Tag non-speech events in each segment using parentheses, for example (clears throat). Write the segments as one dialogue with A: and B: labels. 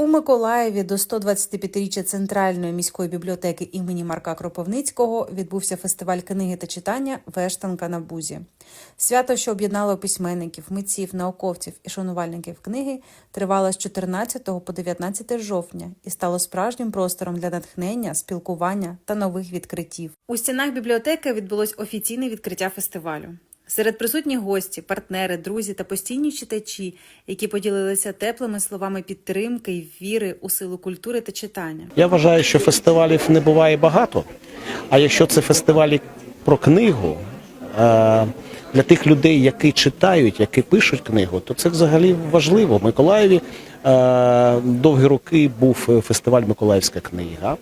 A: У Миколаєві до 125-річчя Центральної міської бібліотеки імені Марка Кропивницького відбувся фестиваль книги та читання Вештанка на бузі. Свято, що об'єднало письменників, митців, науковців і шанувальників книги, тривало з 14 по 19 жовтня і стало справжнім простором для натхнення, спілкування та нових відкриттів. У стінах бібліотеки відбулось офіційне відкриття фестивалю. Серед присутніх гості, партнери, друзі та постійні читачі, які поділилися теплими словами підтримки й віри у силу культури та читання.
B: Я вважаю, що фестивалів не буває багато. А якщо це фестивалі про книгу, е, для тих людей, які читають, які пишуть книгу, то це взагалі важливо. В Миколаєві е, довгі роки був фестиваль Миколаївська книга.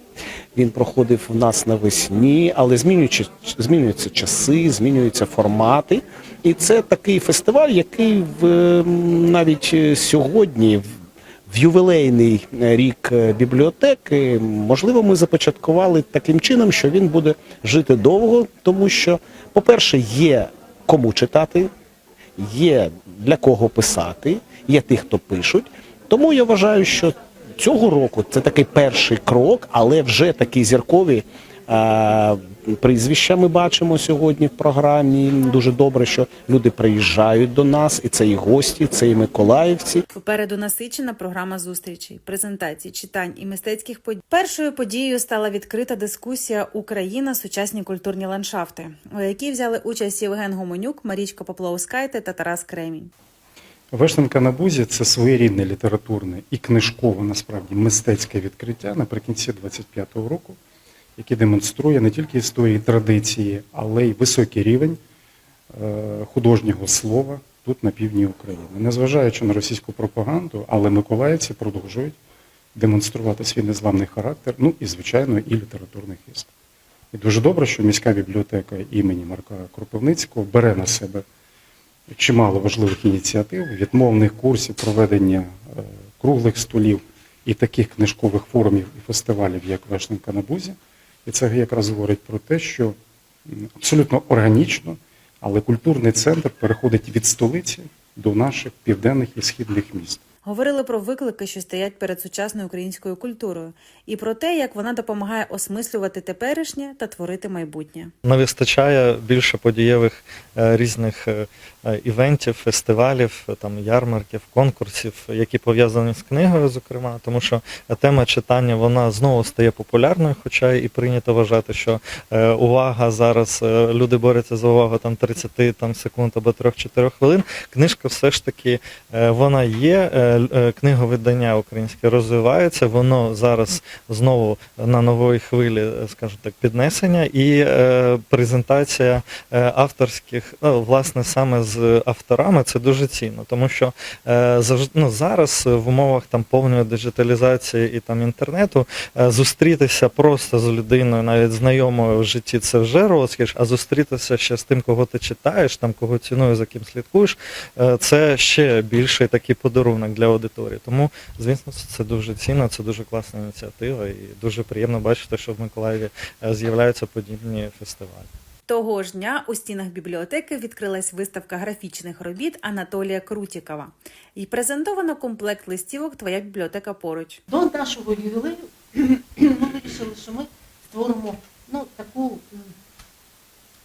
B: Він проходив в нас навесні, але змінюються, змінюються часи, змінюються формати. І це такий фестиваль, який в, навіть сьогодні. в- ювілейний рік бібліотеки, можливо, ми започаткували таким чином, що він буде жити довго, тому що, по-перше, є кому читати, є для кого писати, є тих, хто пишуть. Тому я вважаю, що цього року це такий перший крок, але вже такі зіркові. Прізвища ми бачимо сьогодні в програмі. Дуже добре, що люди приїжджають до нас, і це і гості, це і миколаївці.
A: Попереду насичена програма зустрічей, презентацій, читань і мистецьких подій. Першою подією стала відкрита дискусія Україна сучасні культурні ландшафти, у якій взяли участь Євген Гомонюк, Марічка Поплавскайте та Тарас Кремінь.
C: Вештанка на бузі це своєрідне літературне і книжкове, насправді, мистецьке відкриття наприкінці 25-го року, яке демонструє не тільки історії традиції, але й високий рівень е, художнього слова тут на півдні України. Незважаючи на російську пропаганду, але миколаївці продовжують демонструвати свій незламний характер, ну і, звичайно, і літературний хист. І дуже добре, що міська бібліотека імені Марка Кропивницького бере на себе чимало важливих ініціатив, відмовних курсів, проведення е, круглих столів і таких книжкових форумів і фестивалів, як Вешненка на Бузі. І це якраз говорить про те, що абсолютно органічно, але культурний центр переходить від столиці до наших південних і східних міст.
A: Говорили про виклики, що стоять перед сучасною українською культурою, і про те, як вона допомагає осмислювати теперішнє та творити майбутнє.
D: Не вистачає більше подієвих е, різних е, е, івентів, фестивалів, там ярмарків, конкурсів, які пов'язані з книгою, зокрема, тому що тема читання вона знову стає популярною, хоча і прийнято вважати, що увага зараз люди борються за увагу там 30 там, секунд або 3-4 хвилин. Книжка все ж таки вона є. Е, Книговидання українське розвивається, воно зараз знову на нової хвилі, е, скажімо так, піднесення і е, презентація авторських, ну, власне, саме з авторами, це дуже цінно, тому що ну, зараз в умовах там повної диджиталізації і там інтернету зустрітися просто з людиною, навіть знайомою в житті, це вже розкіш, а зустрітися ще з тим, кого ти читаєш, там кого цінуєш, за ким слідкуєш, це ще більший такий подарунок для аудиторії. Тому, звісно, це дуже цінно, це дуже класна ініціатива, і дуже приємно бачити, що в Миколаєві е, з'являються подібні фестивалі.
A: Того ж дня у стінах бібліотеки відкрилась виставка графічних робіт Анатолія Крутікова і презентовано комплект листівок Твоя бібліотека поруч.
E: До нашого ювілею (clears throat) ми вирішили, що ми створимо ну, таку м,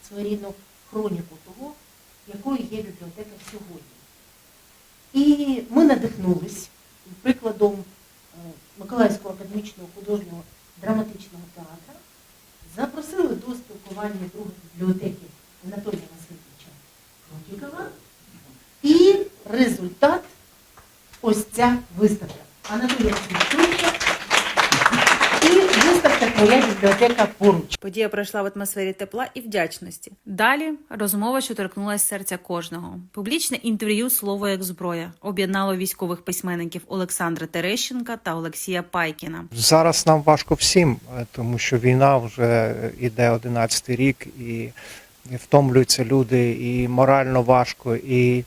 E: своєрідну хроніку того, якою є бібліотека сьогодні. І ми надихнулись прикладом е, Миколаївського академічного художнього драматичного театру, запросили до спілкування друга бібліотеки Анатолія Васильовича Крутікова. І результат ось ця виставка. Анатолій Васильовича і виставка Твоя бібліотека поруч.
A: Подія пройшла в атмосфері тепла і вдячності. Далі розмова, що торкнулася серця кожного. Публічне інтерв'ю Слово як зброя об'єднало військових письменників Олександра Терещенка та Олексія Пайкіна.
F: Зараз нам важко всім, е, тому що війна вже іде 11 рік, і втомлюються люди, і морально важко, і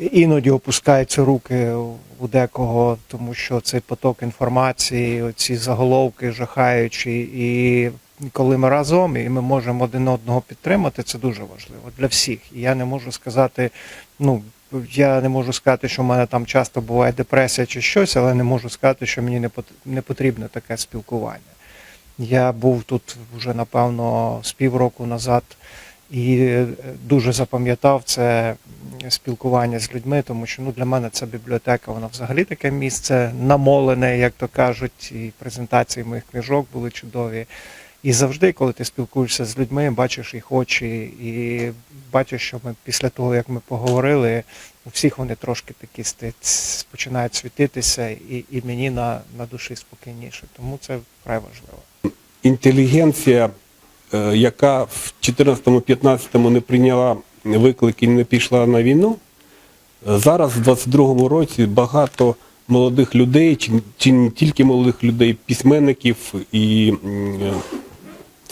F: іноді опускаються руки у декого, тому що цей поток інформації, ці заголовки жахаючі, і коли ми разом і ми можемо один одного підтримати, це дуже важливо для всіх. І я не можу сказати, ну я не можу сказати, що в мене там часто буває депресія чи щось, але не можу сказати, що мені не пот- потрібне таке спілкування. Я був тут вже напевно з півроку назад і е, дуже запам'ятав це спілкування з людьми, тому що ну, для мене ця бібліотека, вона взагалі таке місце намолене, як то кажуть, і презентації моїх книжок були чудові. І завжди, коли ти спілкуєшся з людьми, бачиш їх очі, і бачиш, що ми після того, як ми поговорили, у всіх вони трошки такі ст- починають світитися, і, і мені на, на душі спокійніше. Тому це вкрай важливо.
G: інтелігенція, яка в 14-15 не прийняла виклик і не пішла на війну, е, зараз в 22-му році багато молодих людей, чи, чи не тільки молодих людей, письменників і е,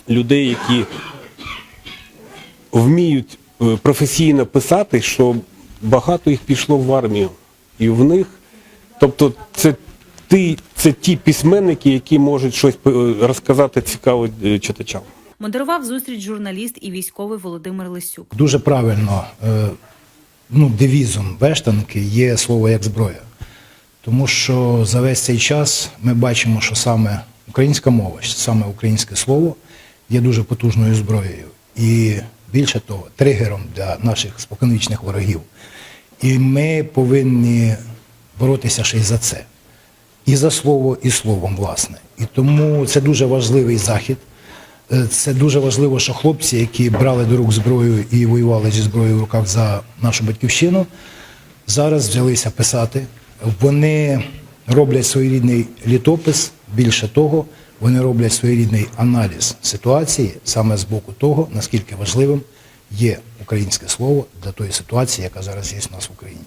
G: людей, які вміють е, професійно писати, що багато їх пішло в армію. І в них, тобто, це ті, це ті письменники, які можуть щось е, розказати цікаво е, читачам.
A: Модерував зустріч журналіст і військовий Володимир Лисюк.
H: Дуже правильно е, ну, девізом вештанки є слово як зброя. Тому що за весь цей час ми бачимо, що саме українська мова, саме українське слово є дуже потужною зброєю. І більше того, тригером для наших споконвічних ворогів. І ми повинні боротися ще й за це. І за слово, і словом, власне. І тому це дуже важливий захід. Е, Це дуже важливо, що хлопці, які брали до рук зброю і воювали зі зброєю в руках за нашу батьківщину, зараз взялися писати. Вони роблять своєрідний літопис. Більше того, вони роблять своєрідний аналіз ситуації саме з боку того, наскільки важливим є українське слово для тої ситуації, яка зараз є у нас в Україні.